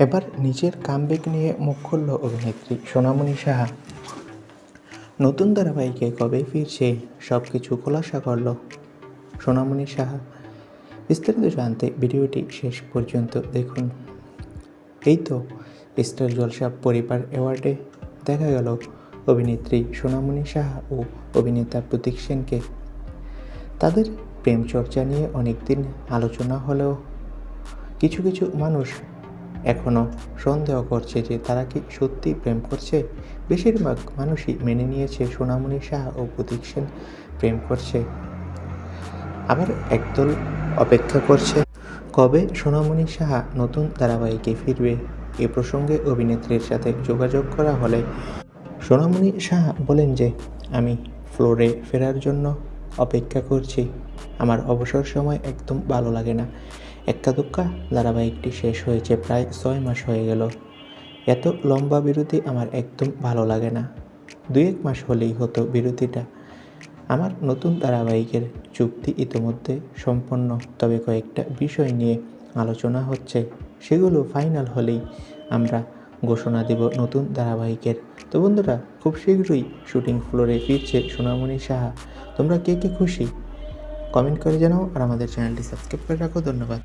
এবার নিজের কামব্যাক নিয়ে মুখ খুলল অভিনেত্রী সোনামণি সাহা। নতুন ধারাবাহিকে কবে ফিরছে সব কিছু খোলাসা করল সোনামণি সাহা। বিস্তারিত জানতে ভিডিওটি শেষ পর্যন্ত দেখুন। এই তো স্টার জলসা পরিবার অ্যাওয়ার্ডে দেখা গেল অভিনেত্রী সোনামণি সাহা ও অভিনেতা প্রতীক সেনকে। তাদের প্রেম চর্চা নিয়ে অনেকদিন আলোচনা হলেও কিছু কিছু মানুষ এখনও সন্দেহ করছে যে তারা কি সত্যি প্রেম করছে? বেশিরভাগ মানুষই মেনে নিয়েছে সোনামণি সাহা ও প্রতীক সেন প্রেম করছে। আবার একদল অপেক্ষা করছে। কবে সোনামণি সাহা নতুন ধারাবাহিকে ফিরবে? এ প্রসঙ্গে অভিনেত্রীর সাথে যোগাযোগ করা হলে সোনামণি সাহা বলেন যে, আমি ফ্লোরে ফেরার জন্য অপেক্ষা করছি। আমার অবসর সময় একদম ভালো লাগে না। এক্কা দুক্কা ধারাবাহিকটি শেষ হয়েছে প্রায় ছয় মাস হয়ে গেল। এত লম্বা বিরতি আমার একদম ভালো লাগে না। দুই এক মাস হলেই হতো বিরতিটা। আমার নতুন ধারাবাহিকের চুক্তি ইতোমধ্যে সম্পন্ন, তবে কয়েকটা বিষয় নিয়ে আলোচনা হচ্ছে, সেগুলো ফাইনাল হলেই আমরা ঘোষণা দেব নতুন ধারাবাহিকের। তো বন্ধুরা, খুব শীঘ্রই শুটিং ফ্লোরে ফিরছে সোনামণি সাহা। তোমরা কে কে খুশি? কমেন্ট করে জানাও আর আমাদের চ্যানেলটি সাবস্ক্রাইব করে রাখো। ধন্যবাদ।